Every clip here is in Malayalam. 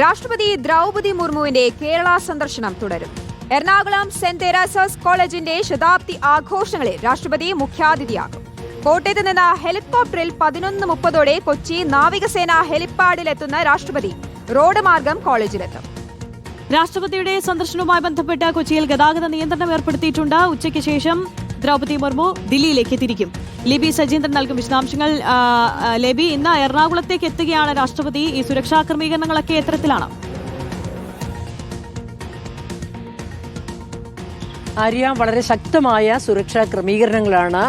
രാഷ്ട്രപതി ദ്രൗപതി മുർമുവിന്റെ കേരള സന്ദർശനം തുടരും. എറണാകുളം സെന്റ് തെരേസസ് കോളേജിന്റെ ശതാബ്ദി ആഘോഷങ്ങളിൽ രാഷ്ട്രപതി മുഖ്യാതിഥിയാകും. കോട്ടയത്ത് നിന്ന് ഹെലികോപ്റ്ററിൽ പതിനൊന്ന് മുപ്പതോടെ കൊച്ചി നാവികസേന ഹെലിപ്പാഡിലെത്തുന്ന രാഷ്ട്രപതി റോഡ് മാർഗം കോളേജിലെത്തും. രാഷ്ട്രപതിയുടെ സന്ദർശനവുമായി ബന്ധപ്പെട്ട് കൊച്ചിയിൽ ഗതാഗത നിയന്ത്രണം ഏർപ്പെടുത്തിയിട്ടുണ്ട്. ഉച്ചയ്ക്ക് ശേഷം ദ്രൗപതി മുർമു ദില്ലിയിലേക്ക് തിരിക്കും. ലിബി സജീന്ദ്രൻ നൽകും വിശദാംശങ്ങൾ ലിബി ഇന്ന് എറണാകുളത്തേക്ക് എത്തുകയാണ് രാഷ്ട്രപതി. ഈ സുരക്ഷാ ക്രമീകരണങ്ങളൊക്കെ എത്തരത്തിലാണ്. ആര്യ വളരെ ശക്തമായ സുരക്ഷാ ക്രമീകരണങ്ങളാണ്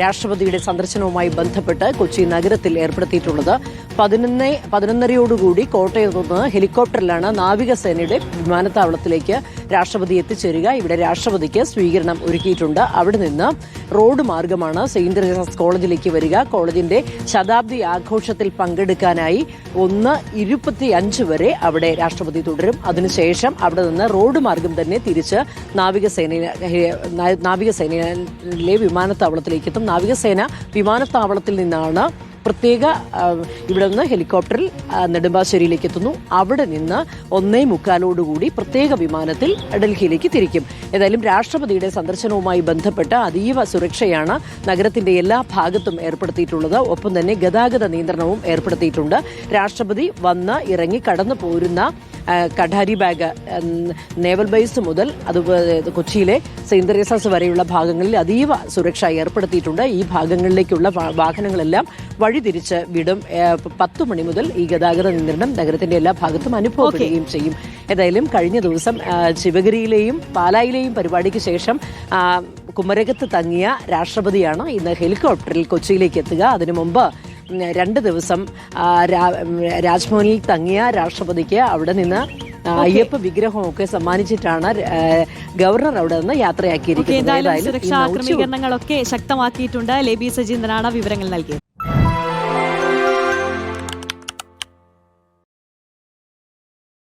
രാഷ്ട്രപതിയുടെ സന്ദർശനവുമായി ബന്ധപ്പെട്ട് കൊച്ചി നഗരത്തിൽ ഏർപ്പെടുത്തിയിട്ടുള്ളത്. പതിനൊന്ന് പതിനൊന്നരയോടുകൂടി കോട്ടയത്ത് നിന്ന് ഹെലികോപ്റ്ററിലാണ് നാവികസേനയുടെ വിമാനത്താവളത്തിലേക്ക് രാഷ്ട്രപതി എത്തിച്ചേരുക. ഇവിടെ രാഷ്ട്രപതിക്ക് സ്വീകരണം ഒരുക്കിയിട്ടുണ്ട്. അവിടെ നിന്ന് റോഡ് മാർഗമാണ് സെയിന്റ് തെരേസാസ് കോളേജിലേക്ക് വരിക. കോളേജിന്റെ ശതാബ്ദി ആഘോഷത്തിൽ പങ്കെടുക്കാനായി ഒന്ന് ഇരുപത്തി അഞ്ച് വരെ അവിടെ രാഷ്ട്രപതി തുടരും. അതിനുശേഷം അവിടെ നിന്ന് റോഡ് മാർഗം തന്നെ തിരിച്ച് നാവികസേന നാവികസേനയിലെ വിമാനത്താവളത്തിലേക്ക് എത്തും നാവികസേന വിമാനത്താവളത്തിൽ നിന്നാണ് പ്രത്യേക ഇവിടെ നിന്ന് ഹെലികോപ്റ്ററിൽ നെടുമ്പാശ്ശേരിയിലേക്ക് എത്തുന്നു അവിടെ നിന്ന് ഒന്നേ മുക്കാലോടുകൂടി പ്രത്യേക വിമാനത്തിൽ ഡൽഹിയിലേക്ക് തിരിക്കും. ഏതായാലും രാഷ്ട്രപതിയുടെ സന്ദർശനവുമായി ബന്ധപ്പെട്ട് അതീവ സുരക്ഷയാണ് നഗരത്തിന്റെ എല്ലാ ഭാഗത്തും ഏർപ്പെടുത്തിയിട്ടുള്ളത്. ഒപ്പം തന്നെ ഗതാഗത നിയന്ത്രണവും ഏർപ്പെടുത്തിയിട്ടുണ്ട്. രാഷ്ട്രപതി വന്ന് ഇറങ്ങി കടന്നു പോരുന്ന കഠാരി ബാഗ് നേവൽ ബേസ് മുതൽ അതുപോലെ കൊച്ചിയിലെ സെയിന്റ് തെരേസാസ് വരെയുള്ള ഭാഗങ്ങളിൽ അതീവ സുരക്ഷ ഏർപ്പെടുത്തിയിട്ടുണ്ട്. ഈ ഭാഗങ്ങളിലേക്കുള്ള വാഹനങ്ങളെല്ലാം വഴിതിരിച്ച് വിടും. പത്ത് മണി മുതൽ ഈ ഗതാഗത നിയന്ത്രണം നഗരത്തിന്റെ എല്ലാ ഭാഗത്തും അനുഭവപ്പെടുകയും ചെയ്യും. ഏതായാലും കഴിഞ്ഞ ദിവസം ശിവഗിരിയിലെയും പാലായിലെയും പരിപാടിക്ക് ശേഷം കുമരകത്ത് തങ്ങിയ രാഷ്ട്രപതിയാണ് ഇന്ന് ഹെലികോപ്റ്ററിൽ കൊച്ചിയിലേക്ക് എത്തുക. അതിനു മുമ്പ് രണ്ട് ദിവസം രാജ്ഭവനിൽ തങ്ങിയ രാഷ്ട്രപതിക്ക് അവിടെ നിന്ന് അയ്യപ്പ വിഗ്രഹമൊക്കെ സമ്മാനിച്ചിട്ടാണ് ഗവർണർ അവിടെ നിന്ന് യാത്രയാക്കിയിരിക്കുന്നത്. സുരക്ഷാ ക്രമീകരണങ്ങളൊക്കെ ശക്തമാക്കിയിട്ടുണ്ട്. ലേബി സജീന്ദ്രനാണ് വിവരങ്ങൾ നൽകിയത്.